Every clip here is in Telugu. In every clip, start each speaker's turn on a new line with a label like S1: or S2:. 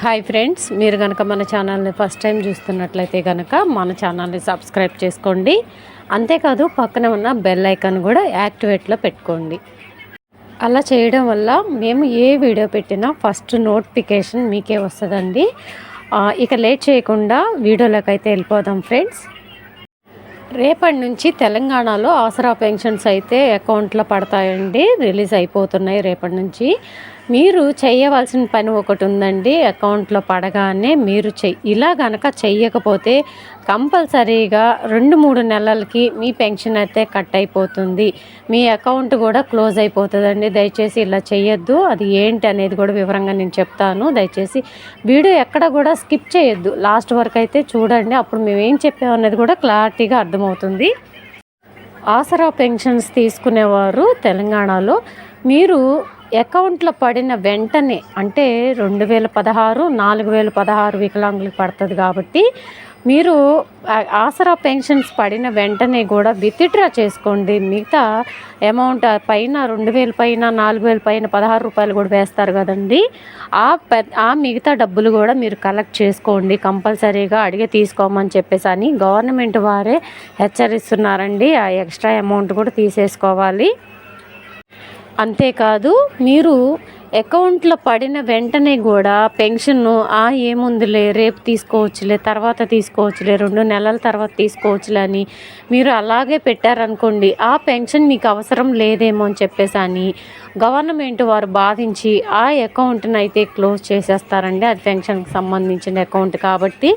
S1: హాయ్ ఫ్రెండ్స్ మీరు కనుక మన ఛానల్ని ఫస్ట్ టైం చూస్తున్నట్లయితే కనుక మన ఛానల్ని సబ్స్క్రైబ్ చేసుకోండి. అంతేకాదు పక్కన ఉన్న బెల్ ఐకాన్ కూడా యాక్టివేట్లో పెట్టుకోండి. అలా చేయడం వల్ల మేము ఏ వీడియో పెట్టినా ఫస్ట్ నోటిఫికేషన్ మీకే వస్తుందండి. ఇక లేట్ చేయకుండా వీడియోలోకి అయితే వెళ్ళిపోదాం ఫ్రెండ్స్ రేపటి నుంచి తెలంగాణలో ఆసరా పెన్షన్స్ అయితే అకౌంట్లో పడతాయండి. రిలీజ్ అయిపోతున్నాయి రేపటి నుంచి. మీరు చేయవలసిన పని ఒకటి ఉందండి అకౌంట్లో పడగానే మీరు చెయ్యి ఇలా గనక చెయ్యకపోతే కంపల్సరీగా రెండు మూడు నెలలకి మీ పెన్షన్ అయితే కట్ అయిపోతుంది. మీ అకౌంట్ కూడా క్లోజ్ అయిపోతుందండి. దయచేసి ఇలా చేయొద్దు అది ఏంటి అనేది కూడా వివరంగా నేను చెప్తాను. దయచేసి వీడియో ఎక్కడ కూడా స్కిప్ చేయొద్దు. లాస్ట్ వరకు అయితే చూడండి. అప్పుడు మేము ఏం చెప్పామనేది కూడా క్లారిటీగా అర్థమవుతుంది. ఆసరా పెన్షన్స్ తీసుకునేవారు తెలంగాణలో. మీరు అకౌంట్లో పడిన వెంటనే అంటే రెండు వేల పదహారు నాలుగు వేల పదహారు వికలాంగులకు పడుతుంది కాబట్టి మీరు ఆసరా పెన్షన్స్ పడిన వెంటనే కూడా విత్డ్రా చేసుకోండి. మిగతా అమౌంట్ పైన రెండు వేల పైన నాలుగు వేల పైన పదహారు రూపాయలు కూడా వేస్తారు కదండి. ఆ పె ఆ మిగతా డబ్బులు కూడా మీరు కలెక్ట్ చేసుకోండి. కంపల్సరీగా అడిగి తీసుకోమని చెప్పేసి అని గవర్నమెంట్ వారే హెచ్చరిస్తున్నారండి. ఆ ఎక్స్ట్రా అమౌంట్ కూడా తీసేసుకోవాలి. అంతేకాదు మీరు అకౌంట్లో పడిన వెంటనే కూడా పెన్షన్ ఆ ఏముందిలే రేపు తీసుకోవచ్చులే తర్వాత తీసుకోవచ్చులే రెండు నెలల తర్వాత తీసుకోవచ్చులే అని మీరు అలాగే పెట్టారనుకోండి ఆ పెన్షన్ మీకు అవసరం లేదేమో అని చెప్పేసి అని గవర్నమెంట్ వారు బాధించి ఆ అకౌంట్ని అయితే క్లోజ్ చేసేస్తారండి అది పెన్షన్కి సంబంధించిన అకౌంట్. కాబట్టి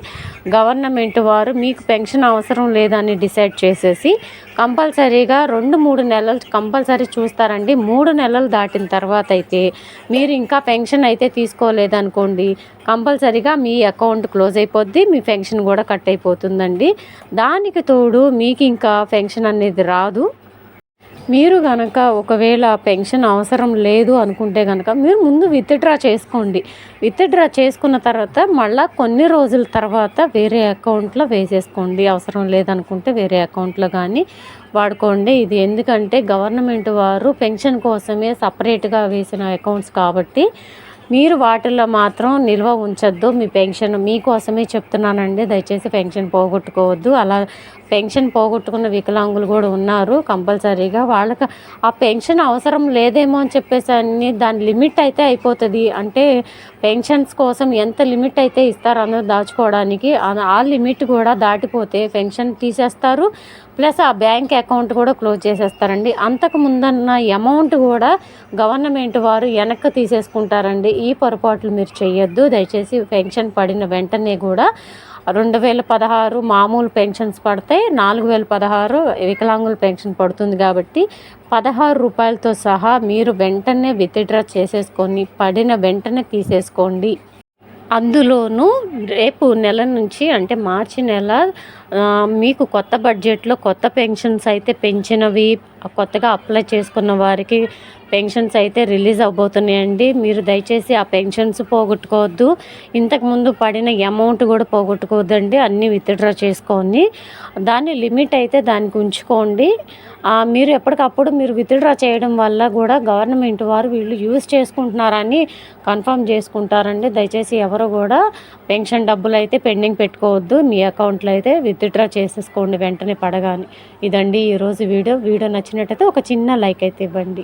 S1: గవర్నమెంట్ వారు మీకు పెన్షన్ అవసరం లేదని డిసైడ్ చేసేసి కంపల్సరీగా రెండు మూడు నెలలు కంపల్సరీ చూస్తారండి. మూడు నెలలు దాటిన తర్వాత అయితే మీరు ఇంకా పెన్షన్ అయితే తీసుకోలేదనుకోండి కంపల్సరీగా మీ అకౌంట్ క్లోజ్ అయిపోద్ది మీ పెన్షన్ కూడా కట్ అయిపోతుందండి. దానికి తోడు మీకు ఇంకా పెన్షన్ అనేది రాదు. మీరు కనుక ఒకవేళ పెన్షన్ అవసరం లేదు అనుకుంటే కనుక మీరు ముందు విత్డ్రా చేసుకోండి. విత్డ్రా చేసుకున్న తర్వాత మళ్ళీ కొన్ని రోజుల తర్వాత వేరే అకౌంట్లో వేసేసుకోండి. అవసరం లేదనుకుంటే వేరే అకౌంట్లో కానీ వాడుకోండి. ఇది ఎందుకంటే గవర్నమెంట్ వారు పెన్షన్ కోసమే సపరేట్గా వేసిన అకౌంట్స్ కాబట్టి మీరు వాటిల్లో మాత్రం నిల్వ ఉంచొద్దు. మీ పెన్షన్ మీకోసమే చెప్తున్నానండి. దయచేసి పెన్షన్ పోగొట్టుకోవద్దు. అలా పెన్షన్ పోగొట్టుకున్న వికలాంగులు కూడా ఉన్నారు కంపల్సరీగా. వాళ్ళకి ఆ పెన్షన్ అవసరం లేదేమో అని చెప్పేసి అన్ని దాని లిమిట్ అయితే అయిపోతుంది. అంటే పెన్షన్స్ కోసం ఎంత లిమిట్ అయితే ఇస్తారో అన్నది దాచుకోవడానికి ఆ- ఆ లిమిట్ కూడా దాటిపోతే పెన్షన్ తీసేస్తారు. ప్లస్ ఆ బ్యాంక్ అకౌంట్ కూడా క్లోజ్ చేసేస్తారండి. అంతకు ముందన్న అమౌంట్ కూడా గవర్నమెంట్ వారు వెనక్కి తీసేసుకుంటారండి. ఈ పొరపాట్లు మీరు చేయొద్దు దయచేసి పెన్షన్ పడిన వెంటనే కూడా రెండు వేల పదహారు మామూలు పెన్షన్స్ పడతాయి నాలుగు వేల పదహారు వికలాంగుల పెన్షన్ పడుతుంది కాబట్టి పదహారు రూపాయలతో సహా మీరు వెంటనే విత్డ్రా చేసేసుకొని పడిన వెంటనే తీసేసుకోండి. అందులోనూ రేపు నెల నుంచి అంటే మార్చి నెల మీకు కొత్త బడ్జెట్లో కొత్త పెన్షన్స్ అయితే పెంచినవి కొత్తగా అప్లై చేసుకున్న వారికి పెన్షన్స్ అయితే రిలీజ్ అవబోతున్నాయండి. మీరు దయచేసి ఆ పెన్షన్స్ పోగొట్టుకోవద్దు. ఇంతకుముందు పడిన అమౌంట్ కూడా పోగొట్టుకోవద్దండి. అన్నీ విత్డ్రా చేసుకోండి. దాని లిమిట్ అయితే దానికి ఉంచుకోండి. మీరు ఎప్పటికప్పుడు మీరు విత్డ్రా చేయడం వల్ల కూడా గవర్నమెంట్ వారు వీళ్ళు యూజ్ చేసుకుంటున్నారని కన్ఫర్మ్ చేసుకుంటారండి. దయచేసి ఎవరు కూడా పెన్షన్ డబ్బులు అయితే పెండింగ్ పెట్టుకోవద్దు. మీ అకౌంట్లో అయితే విత్డ్రా చేసేసుకోండి. వెంటనే పడగానే. ఇదండి ఈరోజు వీడియో. వీడియో నచ్చినట్టయితే ఒక చిన్న లైక్ అయితే ఇవ్వండి.